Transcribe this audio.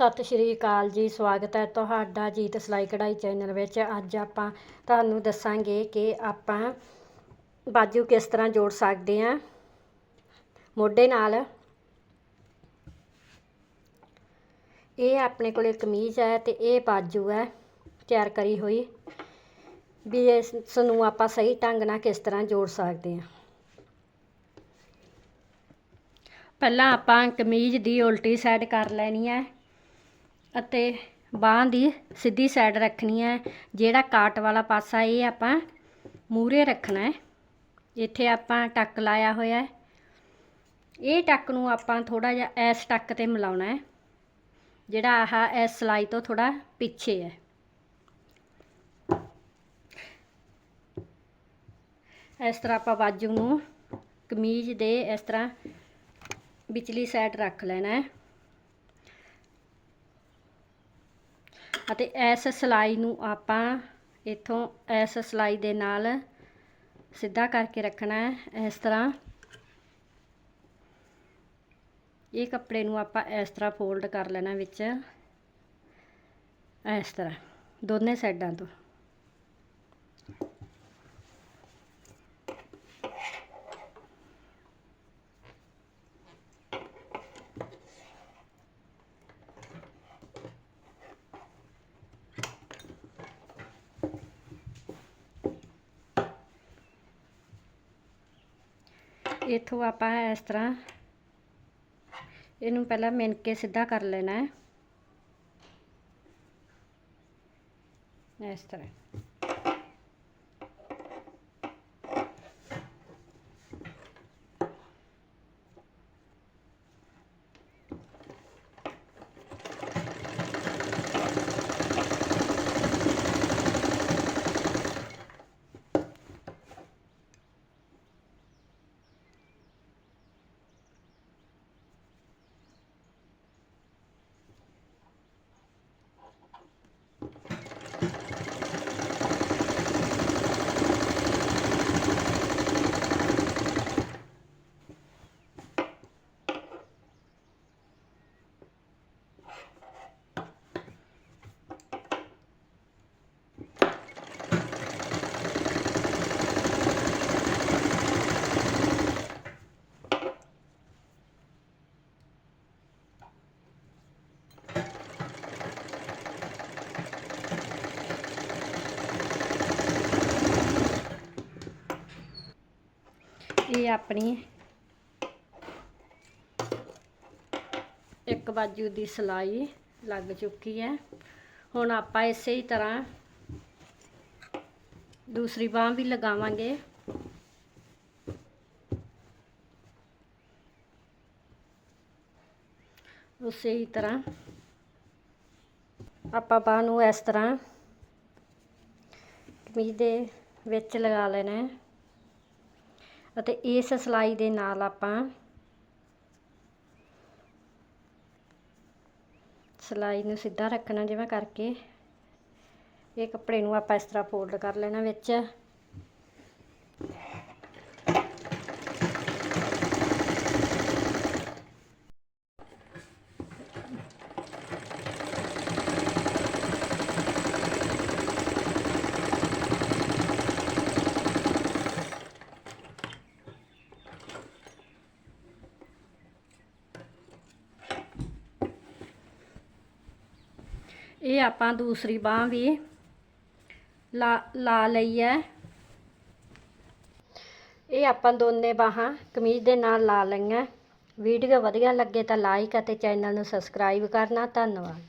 ਸਤਿ ਸ਼੍ਰੀ ਅਕਾਲ ਜੀ, ਸਵਾਗਤ ਹੈ ਤੁਹਾਡਾ ਜੀਤ ਸਿਲਾਈ ਕਢਾਈ ਚੈਨਲ ਵਿੱਚ। ਅੱਜ ਆਪਾਂ ਤੁਹਾਨੂੰ ਦੱਸਾਂਗੇ ਕਿ ਆਪਾਂ ਬਾਜੂ ਕਿਸ ਤਰ੍ਹਾਂ ਜੋੜ ਸਕਦੇ ਹਾਂ। ਮੋਢੇ ਨਾਲ। ਇਹ ਆਪਣੇ ਕੋਲੇ ਕਮੀਜ਼ ਹੈ ਤੇ ਇਹ ਬਾਜੂ ਹੈ, ਤਿਆਰ ਕਰੀ ਹੋਈ। ਵੀ ਇਸ ਨੂੰ ਆਪਾਂ ਸਹੀ ਢੰਗ ਨਾਲ ਕਿਸ ਤਰ੍ਹਾਂ ਜੋੜ ਸਕਦੇ ਹਾਂ। ਪਹਿਲਾਂ ਆਪਾਂ ਕਮੀਜ਼ ਦੀ ਉਲਟੀ ਸਾਈਡ ਕਰ ਲੈਣੀ ਹੈ। ਅਤੇ ਬਾਂਹ ਦੀ ਸਿੱਧੀ ਸਾਈਡ ਰੱਖਣੀ ਹੈ। ਜਿਹੜਾ ਕਾਟ ਵਾਲਾ ਪਾਸਾ ਇਹ ਆਪਾਂ ਮੂਰੇ ਰੱਖਣਾ ਹੈ। ਇੱਥੇ ਆਪਾਂ ਟੱਕ ਲਾਇਆ ਹੋਇਆ ਹੈ। ਇਹ ਟੱਕ ਨੂੰ ਆਪਾਂ ਥੋੜਾ ਜਿਹਾ ਐਸ ਟੱਕ ਤੇ ਮਿਲਾਉਣਾ ਹੈ। ਜਿਹੜਾ ਆਹ ਇਸ ਸਲਾਈ ਤੋਂ ਥੋੜਾ ਪਿੱਛੇ ਹੈ। ਇਸ ਤਰ੍ਹਾਂ ਆਪਾਂ ਬਾਜੂ ਨੂੰ ਕਮੀਜ਼ ਦੇ ਇਸ ਤਰ੍ਹਾਂ ਵਿਚਲੀ ਸਾਈਡ ਰੱਖ ਲੈਣਾ ਹੈ। ਅਤੇ ਇਸ ਸਲਾਈ ਨੂੰ ਆਪਾਂ ਇਥੋਂ ਇਸ ਸਲਾਈ ਦੇ ਨਾਲ ਸਿੱਧਾ ਕਰਕੇ ਰੱਖਣਾ ਹੈ, ਇਸ ਤਰ੍ਹਾਂ। ਇਹ ਕੱਪੜੇ ਨੂੰ ਆਪਾਂ ਇਸ ਤਰ੍ਹਾਂ ਫੋਲਡ ਕਰ ਲੈਣਾ ਵਿੱਚ, ਇਸ ਤਰ੍ਹਾਂ, ਦੋਨੇ ਸਾਈਡਾਂ ਤੋਂ। ਇਥੋਂ ਆਪਾਂ ਇਸ ਤਰ੍ਹਾਂ ਇਹਨੂੰ ਪਹਿਲਾਂ ਮਿਣ ਕੇ ਸਿੱਧਾ ਕਰ ਲੈਣਾ ਹੈ। ਇਸ ਤਰ੍ਹਾਂ। ਇਹ ਆਪਣੀ। ਇੱਕ ਬਾਜੂ ਦੀ ਸਲਾਈ ਲੱਗ ਚੁੱਕੀ ਹੈ। ਹੁਣ ਆਪਾਂ ਇਸੇ ਹੀ ਤਰ੍ਹਾਂ ਦੂਸਰੀ ਬਾਹ ਵੀ ਲਗਾਵਾਂਗੇ। ਉਸੇ ਹੀ ਤਰ੍ਹਾਂ ਆਪਾਂ ਬਾਹ ਨੂੰ ਇਸ ਤਰ੍ਹਾਂ ਕਮੀਜ਼ ਦੇ ਵਿੱਚ ਲਗਾ ਲੈਣਾ ਹੈ। ਅਤੇ ਇਸ ਸਲਾਈ ਦੇ ਨਾਲ ਆਪਾਂ ਸਲਾਈ ਨੂੰ ਸਿੱਧਾ ਰੱਖਣਾ ਜਿਵੇਂ ਕਰਕੇ ਇਹ ਕੱਪੜੇ ਨੂੰ ਆਪਾਂ ਇਸ ਤਰ੍ਹਾਂ ਫੋਲਡ ਕਰ ਲੈਣਾ ਵਿੱਚ। ਇਹ ਆਪਾਂ ਦੂਸਰੀ ਬਾਹ ਵੀ ਲਾ ਲਾ ਲਈ ਹੈ। ਇਹ ਆਪਾਂ ਦੋਨੇ ਬਾਹਾਂ ਕਮੀਜ਼ ਦੇ ਨਾਲ ਲਾ ਲਈਆਂ। ਵੀਡੀਓ ਵਧੀਆ ਲੱਗੇ ਤਾਂ ਲਾਈਕ ਅਤੇ ਚੈਨਲ ਨੂੰ ਸਬਸਕ੍ਰਾਈਬ ਕਰਨਾ। ਧੰਨਵਾਦ।